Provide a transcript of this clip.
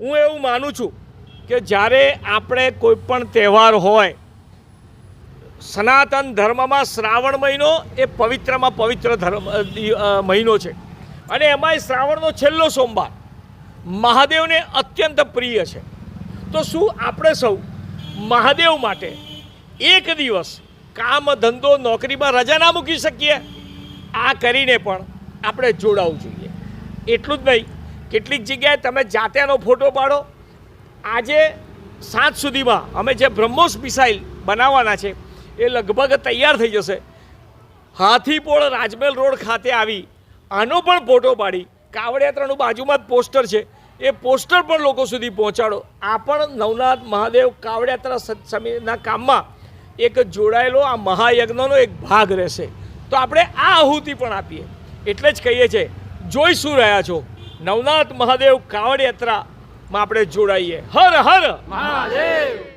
હું એવું માનું છું કે જ્યારે આપણે કોઈ પણ તહેવાર હોય, સનાતન ધર્મમાં શ્રાવણ મહિનો એ પવિત્રમાં પવિત્ર ધર્મ મહિનો છે. અને એમાંય શ્રાવણનો છેલ્લો સોમવાર મહાદેવને અત્યંત પ્રિય છે. તો શું આપણે સૌ મહાદેવ માટે એક દિવસ કામ, ધંધો, નોકરીમાં રજા ના મૂકી શકીએ? આ કરીને પણ આપણે જોડાવું જોઈએ. એટલું જ નહીં કેટલીક જગ્યાએ તમે જાતેનો ફોટો પાડો. આજે સાંજ સુધીમાં અમે જે બ્રહ્મોસ મિસાઇલ બનાવવાના છે, એ લગભગ તૈયાર થઈ જશે. હાથીપોળ રાજમહેલ રોડ ખાતે આવી આનો પણ ફોટો પાડી. કાવડિયાત્રાનું બાજુમાં જ પોસ્ટર છે. એ પોસ્ટર પણ લોકો સુધી પહોંચાડો. આ પણ નવનાથ મહાદેવ કાવડિયાત્રા સમિતિના કામમાં એક જોડાયેલો આ મહાયજ્ઞનો એક ભાગ રહેશે. તો આપણે આ આહુતિ પણ આપીએ. એટલે જ કહીએ છીએ, જોઈ શું રહ્યા છો? નવનાથ મહાદેવ કાવડ યાત્રામાં આપણે જોડાઈએ. હર હર મહાદેવ!